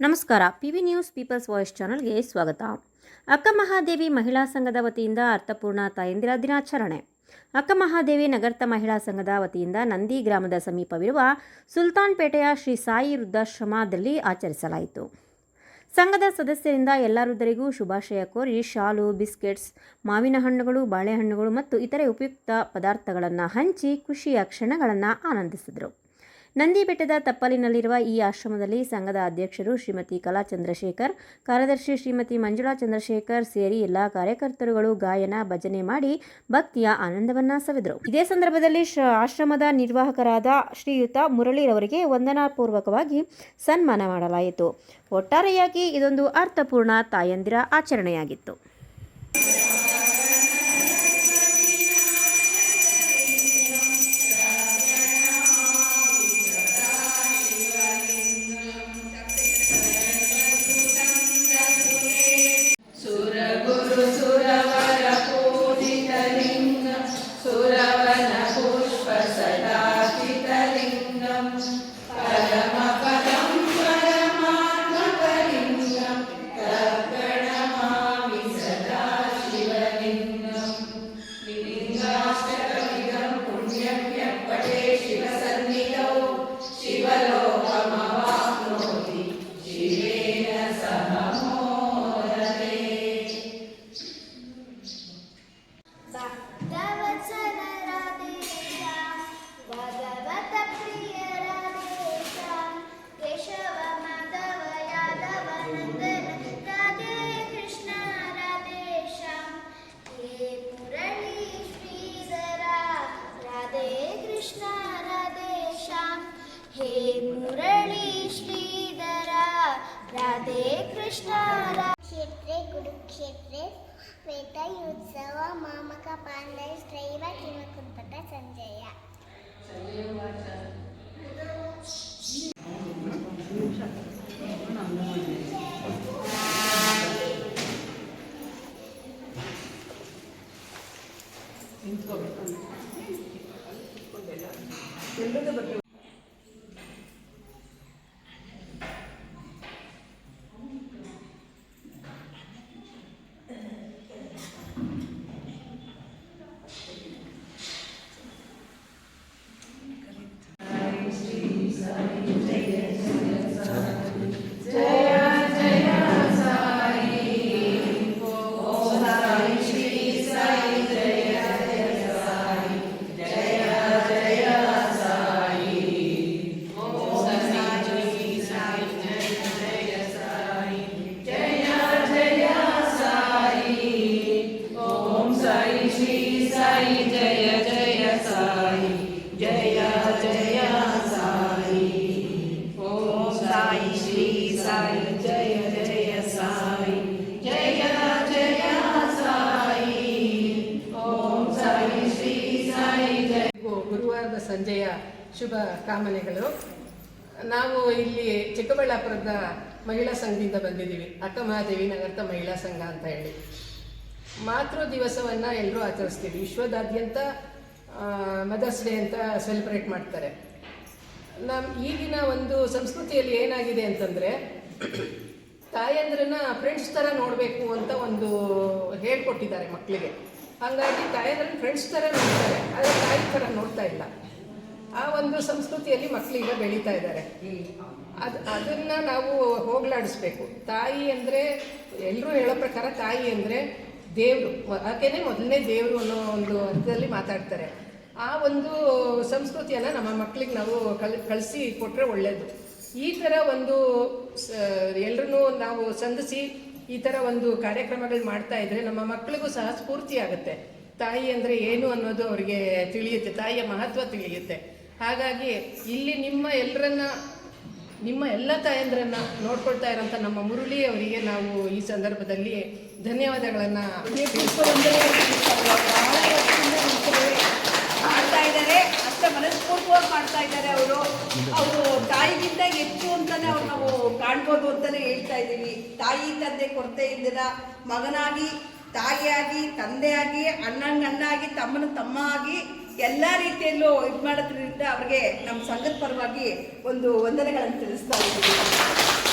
ನಮಸ್ಕಾರ. P V news people's voice ಚಾನಲ್ಗೆ ಸ್ವಾಗತ. ಅಕ್ಕ ಮಹಾದೇವಿ ಮಹಿಳಾ ಸಂಘದ ವತಿಯಿಂದ ಅರ್ಥಪೂರ್ಣ ತಾಯಂದಿರ ದಿನಾಚರಣೆ. ಅಕ್ಕ ಮಹಾದೇವಿ ನಗರ್ತ ಮಹಿಳಾ ಸಂಘದ ವತಿಯಿಂದ ನಂದಿ ಗ್ರಾಮದ ಸಮೀಪವಿರುವ ಸುಲ್ತಾನ್ಪೇಟೆಯ ಶ್ರೀ ಸಾಯಿ ವೃದ್ಧಾಶ್ರಮದಲ್ಲಿ ಆಚರಿಸಲಾಯಿತು. ಸಂಘದ ಸದಸ್ಯರಿಂದ ಎಲ್ಲ ವೃದ್ಧರಿಗೂ ಶುಭಾಶಯ ಕೋರಿ ಶಾಲು, ಬಿಸ್ಕೆಟ್ಸ್, ಮಾವಿನ ಹಣ್ಣುಗಳು, ಬಾಳೆಹಣ್ಣುಗಳು ಮತ್ತು ಇತರೆ ಉಪಯುಕ್ತ ಪದಾರ್ಥಗಳನ್ನು ಹಂಚಿ ಖುಷಿಯ ಕ್ಷಣಗಳನ್ನು ಆನಂದಿಸಿದರು. ನಂದಿ ಬೆಟ್ಟದ ತಪ್ಪಲಿನಲ್ಲಿರುವ ಈ ಆಶ್ರಮದಲ್ಲಿ ಸಂಘದ ಅಧ್ಯಕ್ಷರು ಶ್ರೀಮತಿ ಕಲಾ ಚಂದ್ರಶೇಖರ್, ಕಾರ್ಯದರ್ಶಿ ಶ್ರೀಮತಿ ಮಂಜುಳಾ ಚಂದ್ರಶೇಖರ್ ಸೇರಿ ಎಲ್ಲ ಕಾರ್ಯಕರ್ತರುಗಳು ಗಾಯನ ಭಜನೆ ಮಾಡಿ ಭಕ್ತಿಯ ಆನಂದವನ್ನ ಸವಿದರು. ಇದೇ ಸಂದರ್ಭದಲ್ಲಿ ಶ್ರ- ಆಶ್ರಮದ ನಿರ್ವಾಹಕರಾದ ಶ್ರೀಯುತ ಮುರಳಿರವರಿಗೆ ವಂದನಾಪೂರ್ವಕವಾಗಿ ಸನ್ಮಾನ ಮಾಡಲಾಯಿತು. ಒಟ್ಟಾರೆಯಾಗಿ ಇದೊಂದು ಅರ್ಥಪೂರ್ಣ ತಾಯಂದಿರ ಆಚರಣೆಯಾಗಿತ್ತು. ಕ್ಷೇತ್ರೆ ಕುರುಕ್ಷೇತ್ರೆ ವೇದಯೋತ್ಸವ ಮಾಮಕ ಪಾಂಡೈಸ್ತ್ರೈವ ಕಿಮಕುಂಪಟ ಸಂಜಯ ಓಂ ಸಂಜೆಯ ಶುಭ ಕಾಮನೆಗಳು. ನಾವು ಇಲ್ಲಿ ಚಿಕ್ಕಬಳ್ಳಾಪುರದ ಮಹಿಳಾ ಸಂಘದಿಂದ ಬಂದಿದ್ದೀವಿ. ಅಕ್ಕ ಮಹಾದೇವಿ ನಗರದ ಮಹಿಳಾ ಸಂಘ ಅಂತ ಹೇಳಿ. ಮಾತೃ ದಿವಸವನ್ನು ಎಲ್ಲರೂ ಆಚರಿಸ್ತೀವಿ. ವಿಶ್ವದಾದ್ಯಂತ ಮದರ್ಸ್ ಡೇ ಅಂತ ಸೆಲೆಬ್ರೇಟ್ ಮಾಡ್ತಾರೆ. ನಮ್ಮ ಈಗಿನ ಒಂದು ಸಂಸ್ಕೃತಿಯಲ್ಲಿ ಏನಾಗಿದೆ ಅಂತಂದರೆ, ತಾಯಂದ್ರನ್ನ ಫ್ರೆಂಡ್ಸ್ ಥರ ನೋಡಬೇಕು ಅಂತ ಒಂದು ಹೇಳ್ಕೊಟ್ಟಿದ್ದಾರೆ ಮಕ್ಕಳಿಗೆ ಹಾಗಾಗಿ ತಾಯಂದ್ರನ್ನ ಫ್ರೆಂಡ್ಸ್ ಥರ ನೋಡ್ತಾರೆ. ಆದರೆ ತಾಯಿ ಥರ ನೋಡ್ತಾ ಇಲ್ಲ. ಆ ಒಂದು ಸಂಸ್ಕೃತಿಯಲ್ಲಿ ಮಕ್ಕಳೀಗ ಬೆಳೀತಾ ಇದ್ದಾರೆ. ಅದು ಅದನ್ನು ನಾವು ಹೋಗ್ಲಾಡಿಸ್ಬೇಕು. ತಾಯಿ ಅಂದರೆ ಎಲ್ಲರೂ ಹೇಳೋ ಪ್ರಕಾರ ತಾಯಿ ಅಂದರೆ ದೇವರು. ಯಾಕೆನೆ ಮೊದಲನೇ ದೇವರು ಅನ್ನೋ ಒಂದು ಅರ್ಥದಲ್ಲಿ ಮಾತಾಡ್ತಾರೆ. ಆ ಒಂದು ಸಂಸ್ಕೃತಿಯನ್ನ ನಮ್ಮ ಮಕ್ಕಳಿಗೆ ನಾವು ಕಲ್, ಕಳಿಸಿ ಕೊಟ್ಟರೆ ಒಳ್ಳೆಯದು ಈ ಥರ ಒಂದು ಎಲ್ಲರೂ ನಾವು ಸಂಧಿಸಿ ಈ ಥರ ಒಂದು ಕಾರ್ಯಕ್ರಮಗಳು ಮಾಡ್ತಾ ಇದ್ರೆ ನಮ್ಮ ಮಕ್ಕಳಿಗೂ ಸಹ ಸ್ಫೂರ್ತಿ ಆಗುತ್ತೆ ತಾಯಿ ಅಂದರೆ ಏನು ಅನ್ನೋದು ಅವರಿಗೆ ತಿಳಿಯುತ್ತೆ. ತಾಯಿಯ ಮಹತ್ವ ತಿಳಿಯುತ್ತೆ. ಹಾಗಾಗಿ ಇಲ್ಲಿ ನಿಮ್ಮ ಎಲ್ಲರನ್ನ ನಿಮ್ಮ ಎಲ್ಲ ತಾಯಂದ್ರನ್ನ ನೋಡ್ಕೊಳ್ತಾ ಇರೋಂಥ ನಮ್ಮ ಮುರುಳಿ ಅವರಿಗೆ ನಾವು ಈ ಸಂದರ್ಭದಲ್ಲಿ ಧನ್ಯವಾದಗಳನ್ನು ಇದ್ದಾರೆ. ಅಷ್ಟೇ ಇದ್ದಾರೆ ಅವರು. ಅವರು ತಾಯಿಗಿಂತ ಹೆಚ್ಚು ಅಂತಾನೆ ಅವ್ರು ನಾವು ಕಾಣ್ಬೋದು ಅಂತಾನೆ ಹೇಳ್ತಾ ಇದ್ದೀವಿ. ತಾಯಿ ತಂದೆ ಕೊರತೆ ಇಲ್ದಿರ ಮಗನಾಗಿ, ತಾಯಿಯಾಗಿ, ತಂದೆಯಾಗಿ ಅಣ್ಣಾಗಿ ತಮ್ಮನ ತಮ್ಮ ಆಗಿ ಎಲ್ಲ ರೀತಿಯಲ್ಲೂ ಇದು ಮಾಡೋದ್ರಿಂದ ಅವ್ರಿಗೆ ನಮ್ಮ ಸಂಘದ ಪರವಾಗಿ ಒಂದು ವಂದನೆಗಳನ್ನು ತಿಳಿಸ್ತಾ ಇದ್ದೀವಿ.